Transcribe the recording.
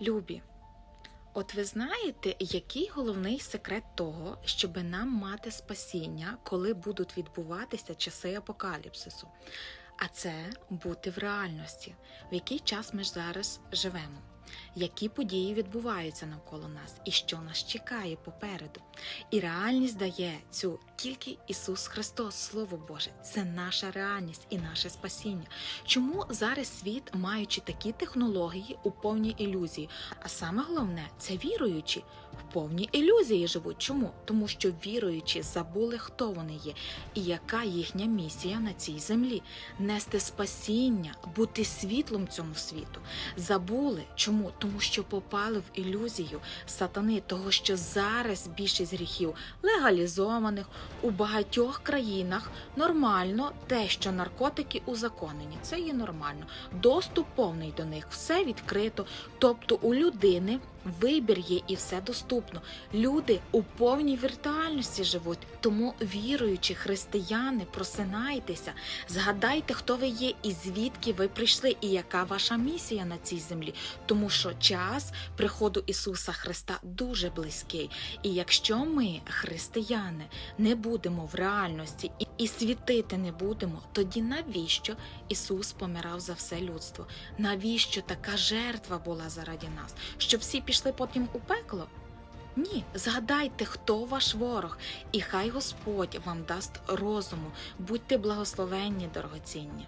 Любі, от ви знаєте, який головний секрет того, щоб нам мати спасіння, коли будуть відбуватися часи апокаліпсису? А це бути в реальності, в який час ми зараз живемо, які події відбуваються навколо нас і що нас чекає попереду. І реальність дає цю тільки Ісус Христос, Слово Боже, це наша реальність і наше спасіння. Чому зараз світ, маючи такі технології, у повній ілюзії? А саме головне, це віруючі в повній ілюзії живуть. Чому? Тому що віруючі забули, хто вони є і яка їхня місія на цій землі нести спасіння, бути світлом цьому світу. Забули. Чому? Тому що попали в ілюзію сатани, того, що зараз більшість гріхів легалізованих у багатьох країнах нормально те, що наркотики узаконені. Це є нормально. Доступ повний до них, все відкрито. Тобто у людини вибір є і все доступно. Люди у повній віртуальності живуть. Тому віруючі християни, просинайтеся, згадайте, хто ви є і звідки ви прийшли, і яка ваша місія на цій землі. Тому що час приходу Ісуса Христа дуже близький. І якщо ми, християни, не будемо в реальності і, світити не будемо, тоді навіщо Ісус помирав за все людство? Навіщо така жертва була заради нас? Щоб всі пішли потім у пекло? Ні, згадайте, хто ваш ворог, і хай Господь вам дасть розуму. Будьте благословенні, дорогоцінні.